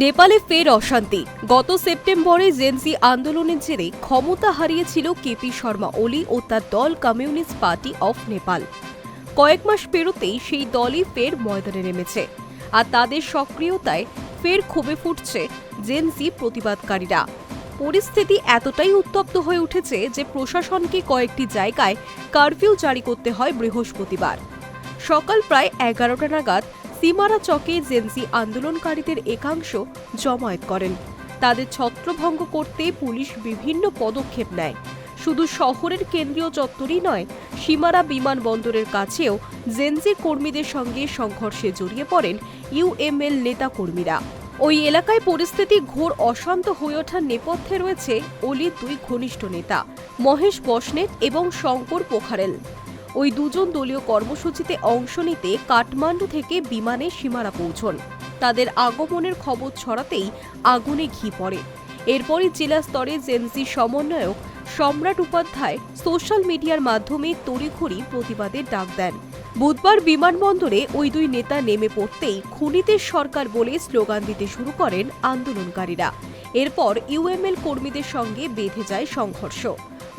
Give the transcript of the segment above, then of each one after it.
নেপালে ফের অশান্তি। গত সেপ্টেম্বরে জেনজি আন্দোলনের জেরে ক্ষমতা হারিয়েছিল কেপি শর্মা ওলি ও তার দল কমিউনিস্ট পার্টি অফ নেপাল। কয়েক মাস পেরোতেই সেই দলই ফের ময়দানে নেমেছে। আর তাদের সক্রিয়তায় ফের ক্ষোভে ফুটছে জেনজি প্রতিবাদকারীরা। পরিস্থিতি এতটাই উত্তপ্ত হয়ে উঠেছে যে প্রশাসনকে কয়েকটি জায়গায় কারফিউ জারি করতে হয় বৃহস্পতিবার। সকাল প্রায় এগারোটা নাগাদ সিমারা চকে জেনজি আন্দোলনকারীদের একাংশ জমায়েত করেন। তাদের ছত্রভঙ্গ করতে পুলিশ বিভিন্ন পদক্ষেপ নেয়। শুধু শহরের কেন্দ্রীয় চত্বরই নয়, সীমারা বিমানবন্দরের কাছেও জেনজি কর্মীদের সঙ্গে সংঘর্ষে জড়িয়ে পড়েন ইউএমএল নেতা কর্মীরা ওই এলাকায় পরিস্থিতি ঘোর অশান্ত হয়ে ওঠার নেপথ্যে রয়েছে অলির দুই ঘনিষ্ঠ নেতা, মহেশ বসনেট এবং শঙ্কর পোখারেল। ওই দুজন দলীয় কর্মসূচিতে অংশ নিতে কাঠমান্ডু থেকে বিমানে সীমারা পৌঁছন। তাদের আগমনের খবর ছড়াতেই আগুনে ঘি পড়ে। এরপরই জেলা স্তরে জেনজি সমন্বয়ক সম্রাট উপাধ্যায় সোশ্যাল মিডিয়ার মাধ্যমে তড়িঘড়ি প্রতিবাদের ডাক দেন। বুধবার বিমানবন্দরে ওই দুই নেতা নেমে পড়তেই খুনিদের সরকার বলে স্লোগান দিতে শুরু করেন আন্দোলনকারীরা। এরপর ইউএমএল কর্মীদের সঙ্গে বেঁধে যায় সংঘর্ষ।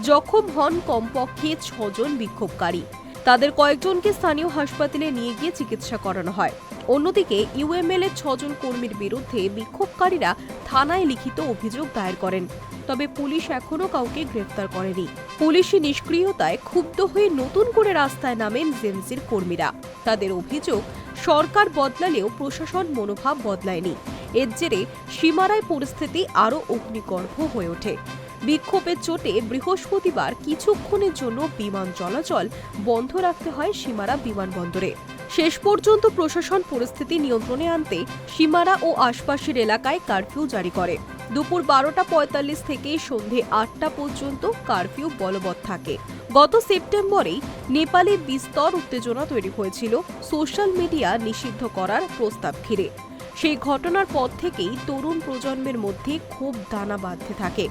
জখম হন কমপক্ষে ছজন বিক্ষোভকারী। তাদের কয়েকজনকে স্থানীয় হাসপাতালে নিয়ে গিয়ে চিকিৎসা করানো হয়। অন্যদিকে ইউএমএল এর ছজন কর্মীর বিরুদ্ধে বিক্ষোভকারীরা থানায় লিখিত অভিযোগ দায়ের করেন। তবে পুলিশ এখনও কাউকে গ্রেফতার করেনি। পুলিশি নিষ্ক্রিয়তায় ক্ষুব্ধ হয়ে নতুন করে রাস্তায় নামেন জেমসির কর্মীরা। তাদের অভিযোগ, সরকার বদলালেও প্রশাসন মনোভাব বদলায়নি। এর জেরে সীমারায় পরিস্থিতি আরও অগ্নিগর্ভ হয়ে ওঠে। বিক্ষোভের চোটে বৃহস্পতিবার কিছুক্ষণের জন্য বিমান চলাচল বন্ধ রাখতে হয় সীমারা বিমানবন্দরে। শেষ পর্যন্ত প্রশাসন পরিস্থিতি নিয়ন্ত্রণে আনতে সীমারা ও আশপাশের এলাকায় কারফিউ জারি করে। দুপুর বারোটা পঁয়তাল্লিশ থেকে সন্ধে আটটা পর্যন্ত কারফিউ বলবৎ থাকে। গত সেপ্টেম্বরেই নেপালে বিস্তর উত্তেজনা তৈরি হয়েছিল, সোশ্যাল মিডিয়া নিষিদ্ধ করার প্রস্তাব ঘিরে। সেই ঘটনার পর থেকেই তরুণ প্রজন্মের মধ্যে খুব দানা বাঁধতে থাকে।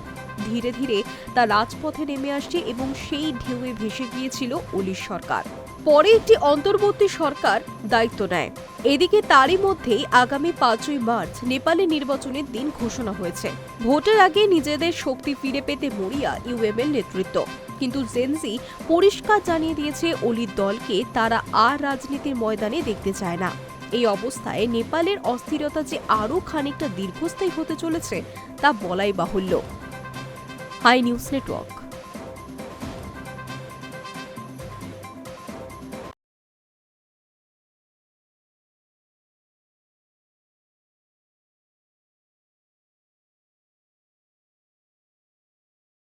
ধীরে ধীরে তা রাজপথে নেমে আসছে এবং সেই ঢেউয়ে ভেসে গিয়েছিল অলির সরকার। পরে একটি অন্তর্বর্তী সরকার দায়িত্ব নেয়। এদিকে তারই মধ্যেই আগামী পাঁচই মার্চ নেপালে নির্বাচনের দিন ঘোষণা হয়েছে। ভোটের আগে নিজেদের শক্তি ফিরে পেতে মরিয়া ইউএমএল নেতৃত্ব। কিন্তু জেনজি পরিষ্কার জানিয়ে দিয়েছে, অলির দলকে তারা আর রাজনীতির ময়দানে দেখতে চায় না। এই অবস্থায় নেপালের অস্থিরতা যে আরও খানিকটা দীর্ঘস্থায়ী হতে চলেছে, তা বলাই বাহুল্য। High news network